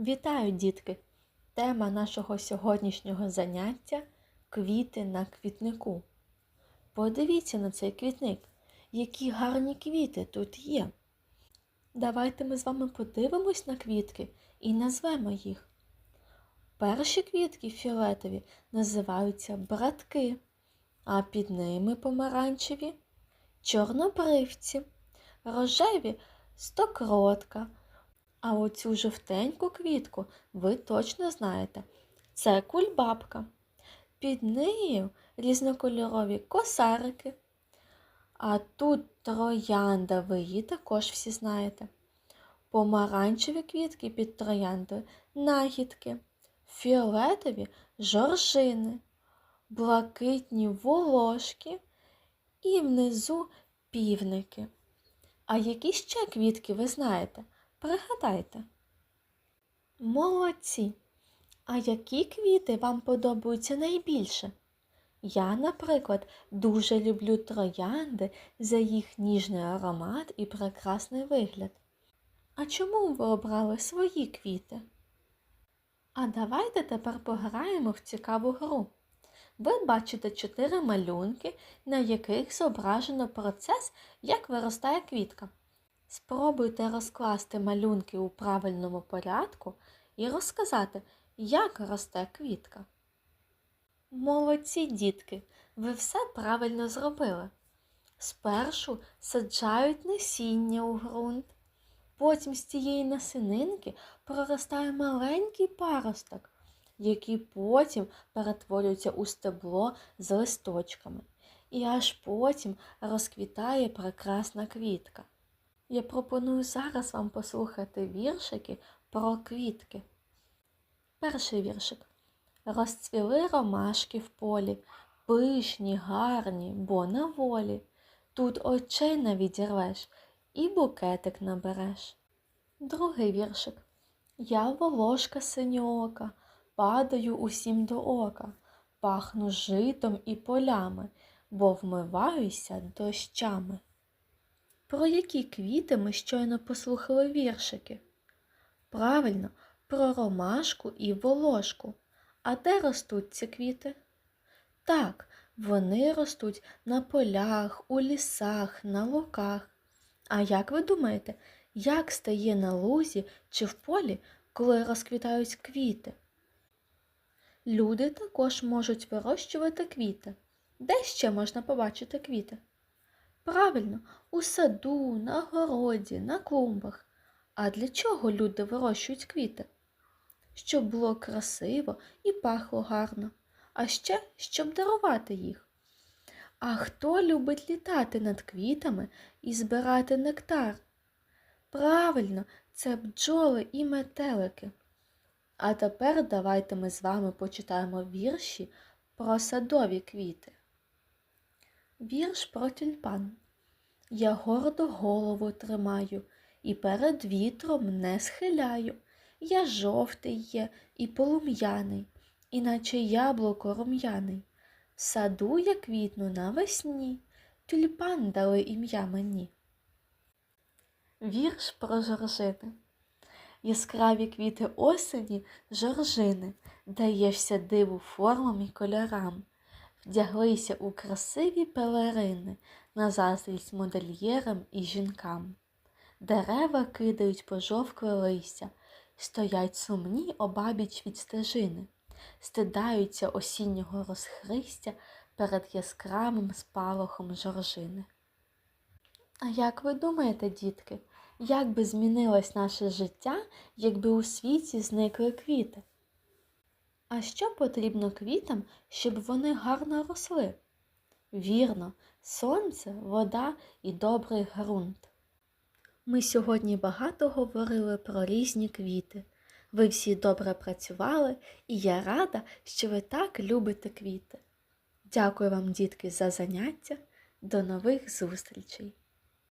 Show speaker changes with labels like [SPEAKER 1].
[SPEAKER 1] Вітаю, дітки! Тема нашого сьогоднішнього заняття квіти на квітнику. Подивіться на цей квітник, які гарні квіти тут є. Давайте ми з вами подивимось на квітки і назвемо їх. Перші квітки фіолетові називаються братки, а під ними помаранчеві чорнобривці, рожеві стокротка. А оцю жовтеньку квітку ви точно знаєте. Це кульбабка. Під нею різнокольорові косарики. А тут троянда, ви її також всі знаєте. Помаранчеві квітки під трояндою нагідки, фіолетові жоржини, блакитні волошки і внизу півники. А які ще квітки ви знаєте? Пригадайте. Молодці. А які квіти вам подобаються найбільше? Я, наприклад, дуже люблю троянди за їх ніжний аромат і прекрасний вигляд. А чому ви обрали свої квіти? А давайте тепер пограємо в цікаву гру. Ви бачите чотири малюнки, на яких зображено процес, як виростає квітка. Спробуйте розкласти малюнки у правильному порядку і розказати, як росте квітка. Молодці дітки, ви все правильно зробили. Спершу саджають насіння у ґрунт, потім з цієї насининки проростає маленький паросток, який потім перетворюється у стебло з листочками, і аж потім розквітає прекрасна квітка. Я пропоную зараз вам послухати віршики про квітки. Перший віршик. Розцвіли ромашки в полі, пишні, гарні, бо на волі. Тут очей не відірвеш і букетик набереш. Другий віршик. Я волошка синьока, падаю усім до ока, пахну житом і полями, бо вмиваюся дощами. Про які квіти ми щойно послухали віршики? Правильно, про ромашку і волошку. А де ростуть ці квіти? Так, вони ростуть на полях, у лісах, на луках. А як ви думаєте, як стає на лузі чи в полі, коли розквітають квіти? Люди також можуть вирощувати квіти. Де ще можна побачити квіти? Правильно, у саду, на городі, на клумбах. А для чого люди вирощують квіти? Щоб було красиво і пахло гарно, а ще щоб дарувати їх. А хто любить літати над квітами і збирати нектар? Правильно, це бджоли і метелики. А тепер давайте ми з вами почитаємо вірші про садові квіти. Вірш про тюльпан. Я гордо голову тримаю і перед вітром не схиляю. Я жовтий є і полум'яний, іначе яблуко рум'яний. Саду я квітну навесні, тюльпан дали ім'я мені. Вірш про жоржини. Яскраві квіти осені жоржини, даєшся диву формам і кольорам, вдяглися у красиві пелерини на заздрість модельєрам і жінкам. Дерева кидають пожовкле листя, стоять сумні обабіч від стежини, стидаються осіннього розхристя перед яскравим спалахом жоржини. А як ви думаєте, дітки, як би змінилось наше життя, якби у світі зникли квіти? А що потрібно квітам, щоб вони гарно росли? Вірно, сонце, вода і добрий ґрунт. Ми сьогодні багато говорили про різні квіти. Ви всі добре працювали, і я рада, що ви так любите квіти. Дякую вам, дітки, за заняття. До нових зустрічей!